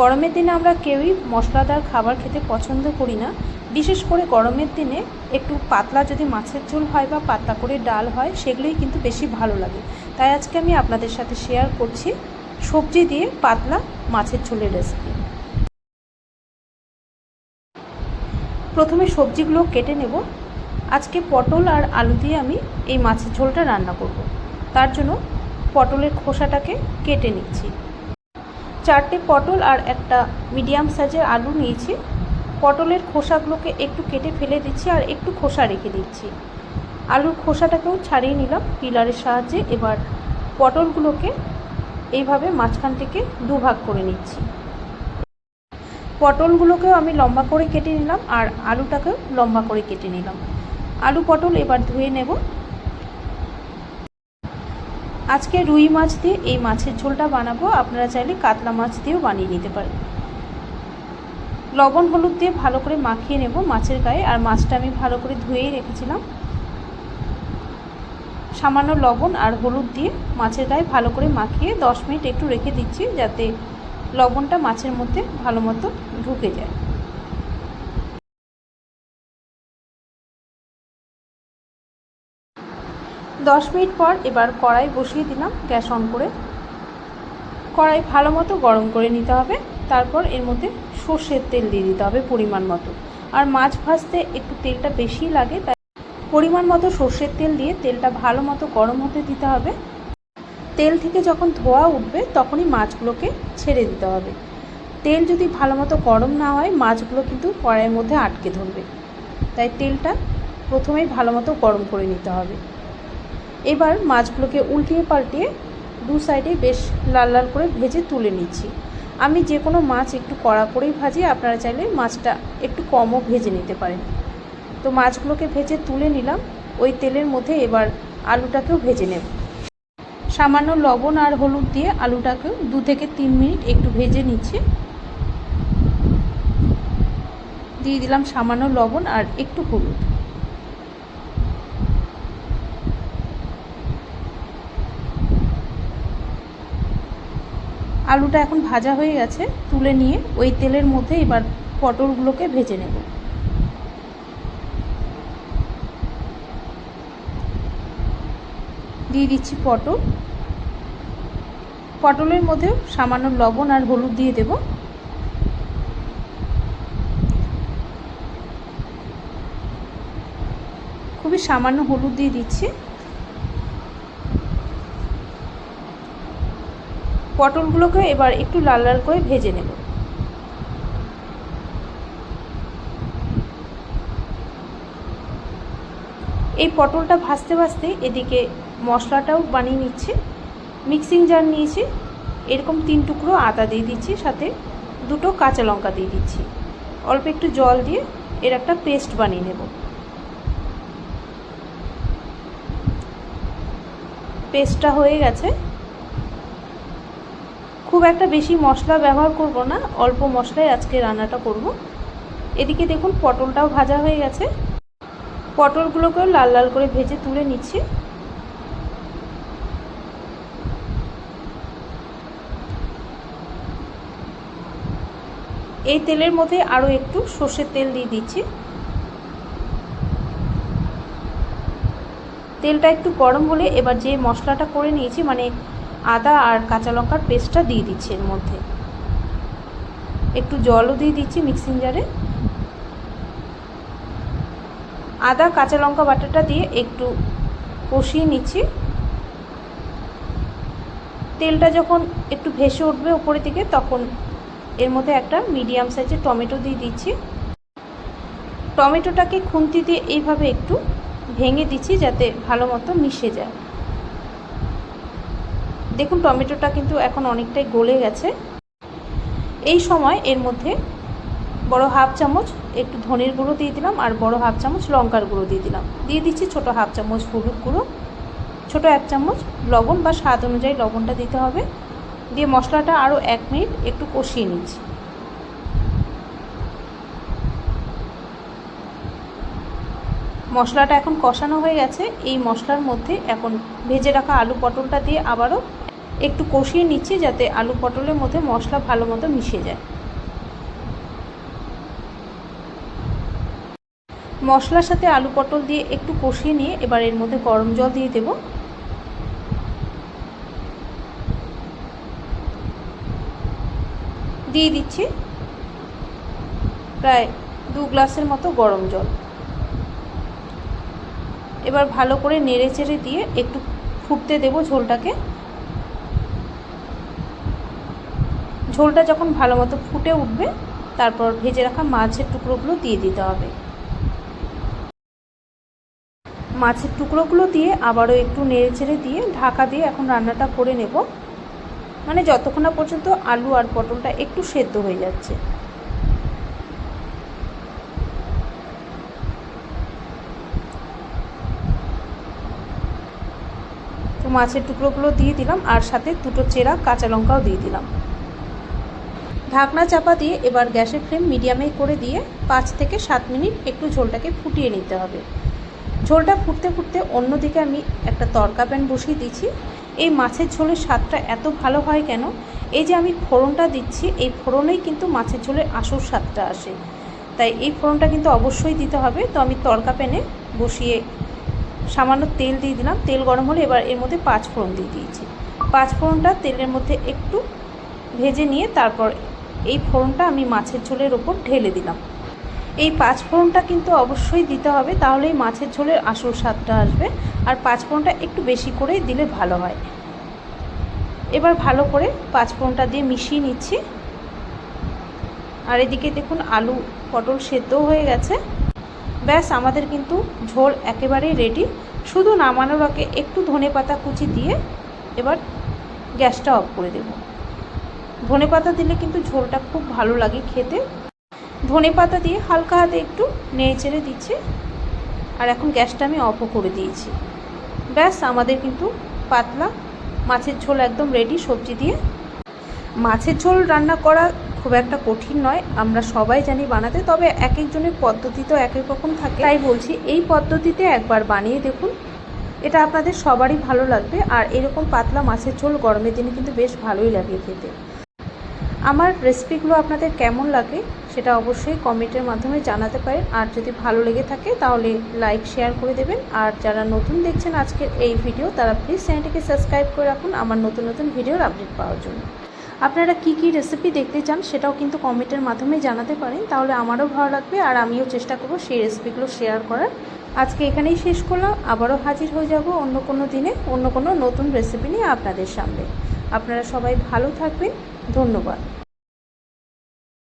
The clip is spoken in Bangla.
গরমের দিনে আমরা কেউই মশলাদার খাবার খেতে পছন্দ করি না। বিশেষ করে গরমের দিনে একটু পাতলা যদি মাছের ঝোল হয় বা পাতলা করে ডাল হয়, সেগুলোই কিন্তু বেশি ভালো লাগে। তাই আজকে আমি আপনাদের সাথে শেয়ার করছি সবজি দিয়ে পাতলা মাছের ঝোলের রেসিপি প্রথমে সবজিগুলো কেটে নেব। আজকে পটল আর আলু দিয়ে আমি এই মাছের ঝোলটা রান্না করব। তার জন্য পটলের খোসাটাকে কেটে নিচ্ছি। চারটে পটল আর একটা মিডিয়াম সাইজের আলু নিয়েছি। পটলের খোসাগুলোকে একটু কেটে ফেলে দিচ্ছি আর একটু খোসা রেখে দিচ্ছি। আলুর খোসাটাকেও ছাড়িয়ে নিলাম পিলারের সাহায্যে। এবার পটলগুলোকে এইভাবে মাঝখান থেকে দুভাগ করে নিচ্ছি। পটলগুলোকেও আমি লম্বা করে কেটে নিলাম আর আলুটাকেও লম্বা করে কেটে নিলাম। আলু পটল এবার ধুয়ে নেব। আজকে রুই মাছ দিয়ে এই মাছের ঝোলটা বানাবো। আপনারা চাইলে কাতলা মাছ দিয়েও বানিয়ে নিতে পারেন। লবণ, হলুদ দিয়ে ভালো করে মাখিয়ে নেব মাছের গায়ে। আর মাছটা আমি ভালো করে ধুয়েই রেখেছিলাম। সামান্য লবণ আর হলুদ দিয়ে মাছের গায়ে ভালো করে মাখিয়ে দশ মিনিট একটু রেখে দিচ্ছি যাতে লবণটা মাছের মধ্যে ভালো মতো ঢুকে যায়। দশ মিনিট পর এবার কড়াই বসিয়ে দিলাম গ্যাস অন করে। কড়াই ভালো মতো গরম করে নিতে হবে। তারপর এর মধ্যে সর্ষের তেল দিয়ে দিতে হবে পরিমাণ মতো। আর মাছ ভাজতে একটু তেলটা বেশি লাগে, তাই পরিমাণ মতো সর্ষের তেল দিয়ে তেলটা ভালো মতো গরম হতে দিতে হবে। তেল থেকে যখন ধোয়া উঠবে তখনই মাছগুলোকে ছেড়ে দিতে হবে। তেল যদি ভালো মতো গরম না হয়, মাছগুলো কিন্তু কড়াইয়ের মধ্যে আটকে ধরবে। তাই তেলটা প্রথমেই ভালো মতো গরম করে নিতে হবে। এবার মাছগুলোকে উল্টিয়ে পাল্টিয়ে দু সাইডে বেশ লাল লাল করে ভেজে তুলে নিচ্ছি। আমি যে কোনো মাছ একটু কড়া করেই ভাজি, আপনারা চাইলে মাছটা একটু কমও ভেজে নিতে পারেন। তো মাছগুলোকে ভেজে তুলে নিলাম। ওই তেলের মধ্যে এবার আলুটাকেও ভেজে নেব। সামান্য লবণ আর হলুদ দিয়ে আলুটাকেও দু থেকে তিন মিনিট একটু ভেজে নিচ্ছি। দিয়ে দিলাম সামান্য লবণ আর একটু হলুদ। আলুটা এখন ভাজা হয়ে গেছে, তুলে নিয়ে ওই তেলের মধ্যে এবার পটলগুলোকে ভেজে নেব। দিয়ে দিচ্ছি পটল। পটলের মধ্যে সামান্য লবণ আর হলুদ দিয়ে দেব। খুবই সামান্য হলুদ দিয়ে দিচ্ছি। পটলগুলোকে এবার একটু লাল লাল করে ভেজে নেব। এই পটলটা ভাজতে ভাজতে এদিকে মশলাটাও বানিয়ে নিচ্ছে, মিক্সিং জার নিয়েছি, এরকম তিন টুকরো আদা দিয়ে দিচ্ছি, সাথে দুটো কাঁচা লঙ্কা দিয়ে দিচ্ছি। অল্প একটু জল দিয়ে এর একটা পেস্ট বানিয়ে নেব। পেস্টটা হয়ে গেছে। খুব একটা বেশি মশলা ব্যবহার করব না, অল্প মশলায় আজকে রান্নাটা করব। এদিকে দেখুন পটলটাও ভাজা হয়ে গেছে। পটলগুলোকেও লাল লাল করে ভেজে তুলে নিচ্ছি। এই তেলের মধ্যে আরও একটু সর্ষের তেল দিয়ে দিচ্ছি। তেলটা একটু গরম হলে এবার যে মশলাটা করে নিয়েছি মানে আদা আর কাঁচা লঙ্কার পেস্টটা দিয়ে দিচ্ছি এর মধ্যে। একটু জলও দিয়ে দিচ্ছি মিক্সিং জারে। আদা, কাঁচা লঙ্কা বাটাটা দিয়ে একটু কষিয়ে নিচ্ছি। তেলটা যখন একটু ভেসে উঠবে উপরের দিকে তখন এর মধ্যে একটা মিডিয়াম সাইজের টমেটো দিয়ে দিচ্ছি। টমেটোটাকে খুন্তি দিয়ে এইভাবে একটু ভেঙে দিচ্ছি যাতে ভালো মতো মিশে যায়। দেখুন, টমেটোটা কিন্তু এখন অনেকটাই গলে গেছে। এই সময় এর মধ্যে বড় হাফ চামচ একটু ধনের গুঁড়ো দিয়ে দিলাম আর বড় হাফ চামচ লঙ্কার গুঁড়ো দিয়ে দিলাম। দিয়ে দিচ্ছি ছোট হাফ চামচ হলুদ গুঁড়ো, ছোট এক চামচ লবণ বা স্বাদ অনুযায়ী লবণটা দিতে হবে। দিয়ে মশলাটা আরও এক মিনিট একটু কষিয়ে নিচ্ছি। মশলাটা এখন কষানো হয়ে গেছে। এই মশলার মধ্যে এখন ভেজে রাখা আলু পটলটা দিয়ে আবারও একটু কষিয়ে নিচ্ছি যাতে আলু পটলের মধ্যে মশলা ভালো মতো মিশে যায়। মশলার সাথে আলু পটল দিয়ে একটু কষিয়ে নিয়ে এবার এর মধ্যে গরম জল দিয়ে দেব। দিয়ে দিচ্ছি প্রায় দু গ্লাসের মতো গরম জল। এবার ভালো করে নেড়ে চেড়ে দিয়ে একটু ফুটতে দেব ঝোলটাকে। ঝোলটা যখন ভালো মতো ফুটে উঠবে, তারপর ভেজে রাখা মাছের টুকরোগুলো দিয়ে দিতে হবে। মাছের টুকরোগুলো দিয়ে আবারও একটু নেড়ে চেড়ে দিয়ে ঢাকা দিয়ে এখন রান্নাটা করে নেব। মানে যতক্ষণ না পর্যন্ত আলু আর পটলটা একটু সেদ্ধ হয়ে যাচ্ছে। তো মাছের টুকরোগুলো দিয়ে দিলাম, আর সাথে দুটো চেরা কাঁচা লঙ্কাও দিয়ে দিলাম। ঢাকনা চাপা দিয়ে এবার গ্যাসের ফ্লেম মিডিয়ামে করে দিয়ে পাঁচ থেকে সাত মিনিট একটু ঝোলটাকে ফুটিয়ে নিতে হবে। ঝোলটা ফুটতে ফুটতে অন্যদিকে আমি একটা তরকা প্যান বসিয়ে দিচ্ছি। এই মাছের ঝোলের স্বাদটা এত ভালো হয় কেন? এই যে আমি ফোড়নটা দিচ্ছি, এই ফোড়নেই কিন্তু মাছের ঝোলের আসল স্বাদটা আসে। তাই এই ফোড়নটা কিন্তু অবশ্যই দিতে হবে। তো আমি তরকা প্যানে বসিয়ে সামান্য তেল দিয়ে দিলাম। তেল গরম হলে এবার এর মধ্যে পাঁচ ফোড়ন দিয়ে দিয়েছি। পাঁচ ফোড়নটা তেলের মধ্যে একটু ভেজে নিয়ে তারপর এই ফোড়নটা আমি মাছের ঝোলের ওপর ঢেলে দিলাম। এই পাঁচ ফোড়নটা কিন্তু অবশ্যই দিতে হবে, তাহলেই মাছের ঝোলের আসল স্বাদটা আসবে। আর পাঁচ ফোড়নটা একটু বেশি করেই দিলে ভালো হয়। এবার ভালো করে পাঁচ ফোড়নটা দিয়ে মিশিয়ে নিচ্ছি। আর এদিকে দেখুন আলু পটল সেদ্ধও হয়ে গেছে। ব্যাস, আমাদের কিন্তু ঝোল একেবারেই রেডি শুধু নামানোর আগে একটু ধনে পাতা কুচি দিয়ে এবার গ্যাসটা অফ করে দেব। ধনে পাতা দিলে কিন্তু ঝোলটা খুব ভালো লাগে খেতে। ধনে পাতা দিয়ে হালকা হাতে একটু নেড়ে চেড়ে দিচ্ছি। আর এখন গ্যাসটা আমি অফও করে দিয়েছি। ব্যাস, আমাদের কিন্তু পাতলা মাছের ঝোল একদম রেডি সবজি দিয়ে। মাছের ঝোল রান্না করা খুব একটা কঠিন নয়, আমরা সবাই জানি বানাতে, তবে এক একজনের পদ্ধতি তো এক এক রকম থাকে। তাই বলছি, এই পদ্ধতিতে একবার বানিয়ে দেখুন। এটা আপনাদের সবারই ভালো লাগবে, আর এরকম পাতলা মাছের ঝোল গরমের দিনে কিন্তু বেশ ভালোই লাগে খেতে। আমার রেসিপিগুলো আপনাদের কেমন লাগে সেটা অবশ্যই কমেন্টের মাধ্যমে জানাতে পারেন। আর যদি ভালো লেগে থাকে তাহলে লাইক শেয়ার করে দেবেন। আর যারা নতুন দেখছেন আজকের এই ভিডিও তারা প্লিজ চ্যানেলটিকে সাবস্ক্রাইব করে রাখুন আমার নতুন নতুন ভিডিওর আপডেট পাওয়ার জন্য। আপনারা কি কি রেসিপি দেখতে চান সেটাও কিন্তু কমেন্টের মাধ্যমে জানাতে পারেন। তাহলে আমারও ভালো লাগবে আর আমিও চেষ্টা করব সেই রেসিপিগুলো শেয়ার করার। আজকে এখানেই শেষ করলাম। আবারও হাজির হয়ে যাব অন্য কোনো দিনে, অন্য কোনো নতুন রেসিপি নিয়ে আপনাদের সামনে। আপনারা সবাই ভালো থাকবেন ধন্যবাদ।